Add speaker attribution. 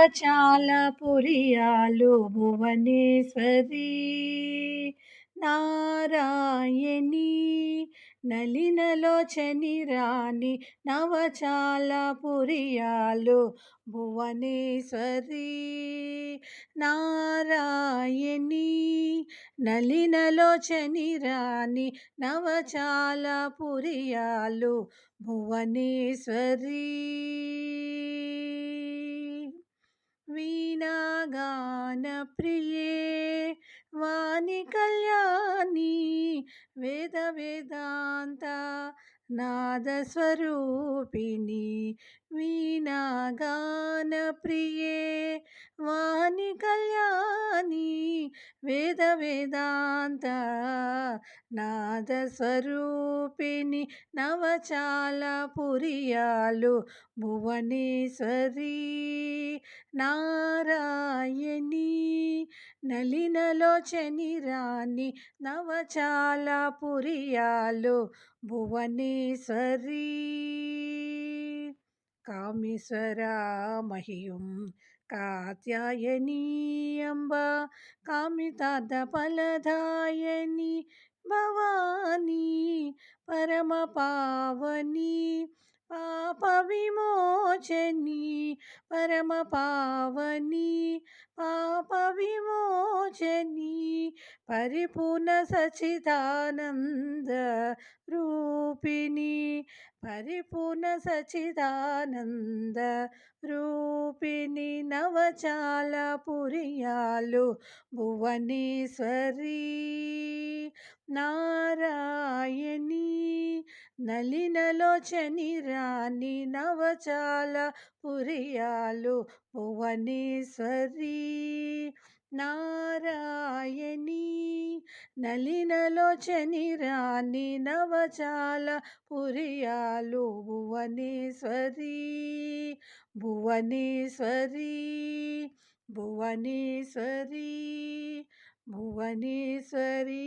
Speaker 1: నవచాల పురియాలు భువనేశ్వరి. నారాయణి నలినలోచని రాణి నవచాలపురియాలు భువనేశ్వరి. నారాయణి నలినలోచని రాణి నవచాలపురియాలు భువనేశ్వరి. ప్రియే వాణి కళ్యాణి వేద వేదాంత నాదస్వరూపిణి వీణాగాన ప్రియే వాణి కళ్యాణి. వేద వేదాంత నాదస్వరూపిణి నవచాల పురియాలు భువనేశ్వరి నారాయణి నలినలోచని రాణి నవచాల పురియాలు భువనేశ్వరి కామేశ్వర మహియం కాత్యాయని అంబ కామితార్థ పాప విమోచని పరమ పావని. పాప విమోచని పరిపూర్ణ సచిదానంద రూపిణి. పరిపూర్ణ సచిదానంద రూపిణి నవచాల పురియాలు భువనేశ్వరి. నారాయణ నలినలోచని రాణి నవచాల పురియాలు భువనేశ్వరి నారాయణి నలినలోచని రాణి నవచాల పురియాలు భువనేశ్వరి భువనేశ్వరి భువనేశ్వరి భువనేశ్వరి